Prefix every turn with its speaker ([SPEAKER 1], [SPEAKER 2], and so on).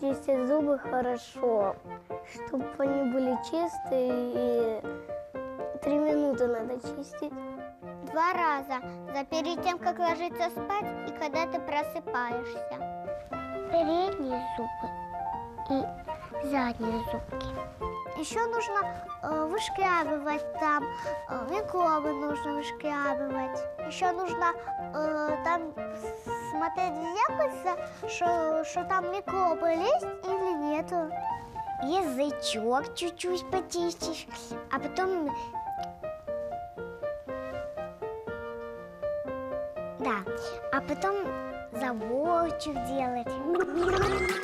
[SPEAKER 1] чистить зубы хорошо, чтобы они были чистые и три минуты надо чистить.
[SPEAKER 2] Два раза. За перед тем, как ложиться спать и когда ты просыпаешься. Передние зубы и задние зубки. Еще нужно э, вышкрябывать там, э, микробы нужно вышкрябывать. Еще нужно э, там смотреть зеркальце, что, что там микробы есть или нету. Язычок чуть-чуть почистишь, а потом Да, а потом заборчик делать.